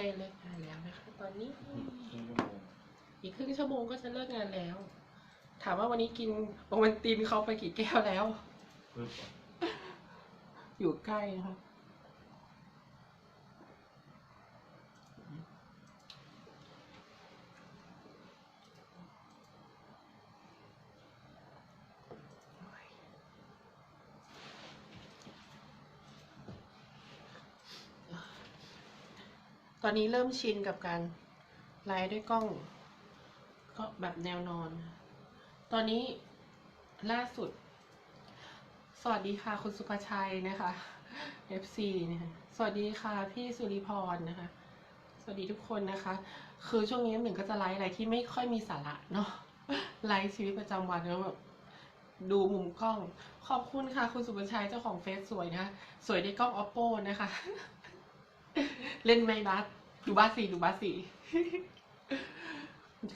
ใกล้เลิกงานแล้วนะคะ ตอนนี้ครึ่งชั่วโมงอีกครึ่งชั่วโมงก็จะเลิกงานแล้ว ถามว่าวันนี้กินโอวันตินเขาไปกี่แก้วแล้วปึ๊บอยู่ใกล้นะคะ ตอนนี้เริ่มชินกับการไลฟ์ด้วยกล้อง ก็แบบแนวนอน ตอนนี้ล่าสุด สวัสดีค่ะคุณสุภชัยนะคะ FC นะคะสวัสดีค่ะพี่สุริพรนะคะ สวัสดีทุกคนนะคะ คือช่วงนี้หนึ่งก็จะไลฟ์อะไรที่ไม่ค่อยมีสาระเนาะไลฟ์ชีวิตประจำวันแล้วแบบดูมุมกล้อง ขอบคุณค่ะ คุณสุภชัยเจ้าของเฟซสวยนะคะสวยในกล้อง oppo นะคะ เล่นไหมบัสดูบัสสี่ดูบัสสี่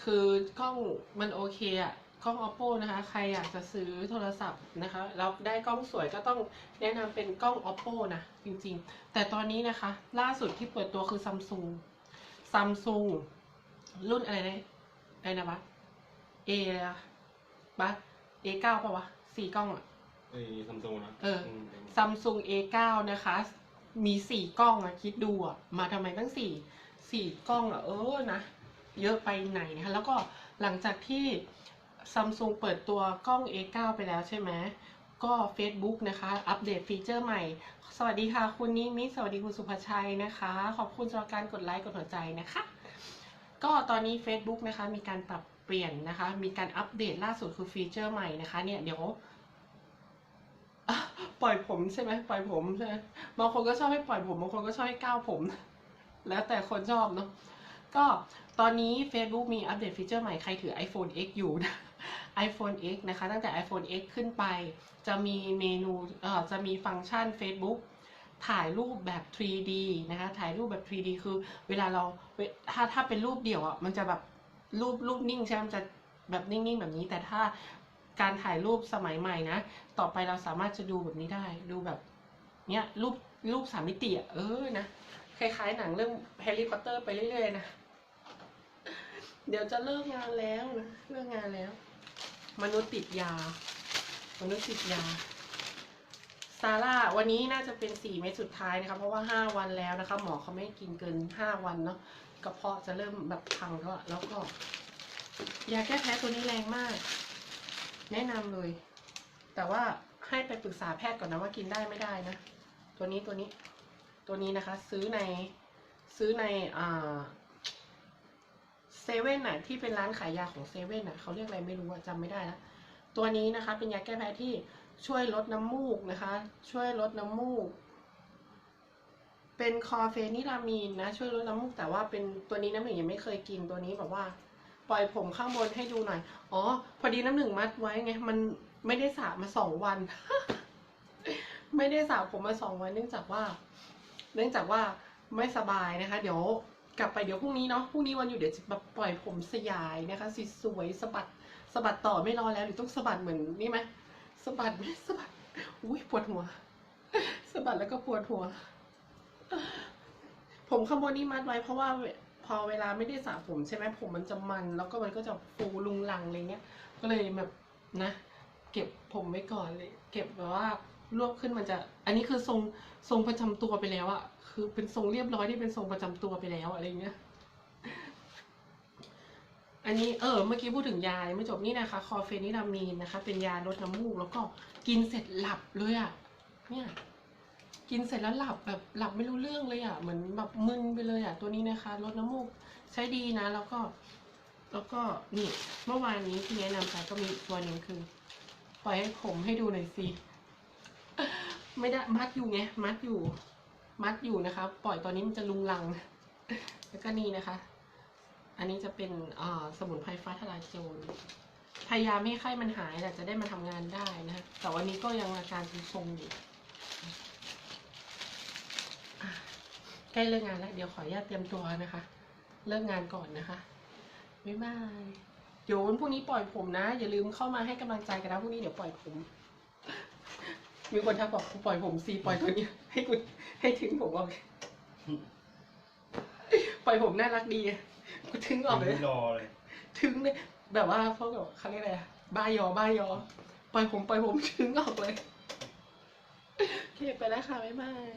คือกล้องมันโอเคอะกล้อง oppo นะคะ ใครอยากจะซื้อโทรศัพท์นะคะแล้วได้กล้องสวยก็ต้องแนะนำเป็นกล้อง oppo นะจริงๆ แต่ตอนนี้นะคะ ล่าสุดที่เปิดตัวคือ samsung samsung รุ่นอะไรนะอะไรนะบัส A เลยอะบัส A เก้าปะวะสี่กล้องอะไอ้ซัมซุงนะเออม Samsung A9 นะคะ มีสี่กล้องอะคิดดูอะมาทำไมตั้งสี่สี่กล้องอะเออนะ เยอะไปไหนนะคะแล้วก็หลังจากที่ Samsung เปิดตัวกล้อง A9 ไปแล้วใช่ไหมก็ Facebook นะคะ อัปเดตฟีเจอร์ใหม่ สวัสดีค่ะคุณนิมิสวัสดีคุณสุภชัยนะคะ ขอบคุณสำหรับการกดไลค์กดหัวใจนะคะ ก็ตอนนี้ Facebook นะคะมีการปรับเปลี่ยนนะคะ มีการอัปเดตล่าสุดคือฟีเจอร์ใหม่นะคะเนี่ยเดี๋ยว ปล่อยผมใช่ไหมปล่อยผมใช่ไหมบางคนก็ชอบให้ปล่อยผมบางคนก็ชอบให้ก้าวผม แล้วแต่คนชอบเนาะก็ตอนนี้ Facebook มีอัปเดตฟีเจอร์ใหม่ใครถือ iPhone X อยู่นะ iPhone X นะคะ ตั้งแต่ iPhone X ขึ้นไป จะมีเมนูเอ่อจะมีฟังก์ชัน Facebook ถ่ายรูปแบบ 3D นะคะ ถ่ายรูปแบบ 3D คือเวลาเราถ้าถ้าเป็นรูปเดี่ยวอะ มันจะแบบรูปรูปนิ่งใช่ไหมมันจะแบบนิ่งๆ แบบนี้ แต่ถ้า การถ่ายรูปสมัยใหม่นะ ต่อไปเราสามารถจะดูแบบนี้ได้ ดูแบบ เนี้ยรูปรูปสามมิติอะเออนะ คล้ายๆหนังเรื่องแฮร์รี่พอตเตอร์ไปเรื่อยๆนะ เดี๋ยวจะเลิกงานแล้วนะ เลิกงานแล้ว มนุษย์ติดยา มนุษย์ติดยาซาร่าวันนี้น่าจะเป็นสี่เม็ดสุดท้ายนะคะเพราะว่าห้าวันแล้วนะคะ หมอเขาไม่ให้กินเกินห้าวันเนาะกระเพาะจะเริ่มแบบพังแล้วอะแล้วก็ยาแก้แพ้ตัวนี้แรงมาก แนะนำเลย แต่ว่าให้ไปปรึกษาแพทย์ก่อนนะว่ากินได้ไม่ได้นะ ตัวนี้ตัวนี้ ตัวนี้นะคะ ซื้อในซื้อในอ่าเซเว่นน่ะที่เป็นร้านขายยาของเซเว่นน่ะเขาเรียกอะไรไม่รู้อะจำไม่ได้แล้วตัวนี้นะคะ เป็นยาแก้แพ้ที่ช่วยลดน้ำมูกนะคะ ช่วยลดน้ำมูก เป็นคอเฟนิรามีนนะ ช่วยลดน้ำมูกแต่ว่าเป็นตัวนี้น้ำหนึ่งยังไม่เคยกินตัวนี้แบบว่า ปล่อยผมข้างบนให้ดูหน่อย อ๋อ พอดีน้ำหนึ่งมัดไว้ไง มันไม่ได้สระมาสองวัน ไม่ได้สระผมมาสองวัน เนื่องจากว่า เนื่องจากว่าไม่สบายนะคะ เดี๋ยวกลับไปเดี๋ยวพรุ่งนี้เนาะ พรุ่งนี้วันอยู่เดี๋ยวจะปล่อยผมสยายนะคะสสวยสะบัดสะบัดต่อไม่รอแล้วหรือต้องสะบัดเหมือนนี่ไหมสะบัดไหมสะบัด อุ้ยปวดหัวสะบัดแล้วก็ปวดหัว ผมข้างบนนี่มัดไว้เพราะว่า พอเวลาไม่ได้สระผมใช่ไหมผมมันจะมัน แล้วก็มันก็จะฟูลุงลังอะไรเงี้ย ก็เลยแบบนะ เก็บผมไว้ก่อนเลย เก็บแบบว่ารวบขึ้นมันจะ อันนี้คือทรงทรงประจำตัวไปแล้วอะคือเป็นทรงเรียบร้อยที่เป็นทรงประจำตัวไปแล้วอะไรเงี้ย อันนี้เออเมื่อกี้พูดถึงยาไม่จบนี่นะคะ คอเฟนิรามีนนะคะ เป็นยาลดน้ำมูกแล้วก็กินเสร็จหลับเลยอะเนี่ย กินเสร็จแล้วหลับแบบหลับไม่รู้เรื่องเลยอะเหมือนแบบมึนไปเลยอะตัวนี้นะคะลดน้ำมูกใช้ดีนะ แล้วก็ แล้วก็นี่เมื่อวานนี้ที่แนะนำไปก็มีอีกตัวหนึ่งคือ ปล่อยให้ผมให้ดูหน่อยสิไม่ได้มัดอยู่ไงมัดอยู่ มัดอยู่นะคะ ปล่อยตอนนี้มันจะลุงลัง แล้วก็นี่นะคะ อันนี้จะเป็นอ่าสมุนไพรฟ้าทลายโจรพยายามให้ไข้มันหายแหละจะได้มาทำงานได้นะคะแต่วันนี้ก็ยังอาการทรงๆอยู่อะ ใกล้เลิกงานแล้ว เดี๋ยวขออนุญาตเตรียมตัวนะคะ เลิกงานก่อนนะคะบ๊ายบายเดี๋ยววันพรุ่งนี้ปล่อยผมนะ อย่าลืมเข้ามาให้กำลังใจกันนะพรุ่งนี้เดี๋ยวปล่อยผม มีคนทักบอกกูปล่อยผมซีปล่อยตัวนี้ ให้กูให้ถึงผมเอาปล่อยผมน่ารักดีกูทึงออกเลยไม่รอเลยทึงเลยแบบว่าพวกแบบเขาเรียกอะไรอะบ้ายอบ้ายอปล่อยผมปล่อยผมทึงออกเลยโอเคไปแล้วค่ะบ๊ายบาย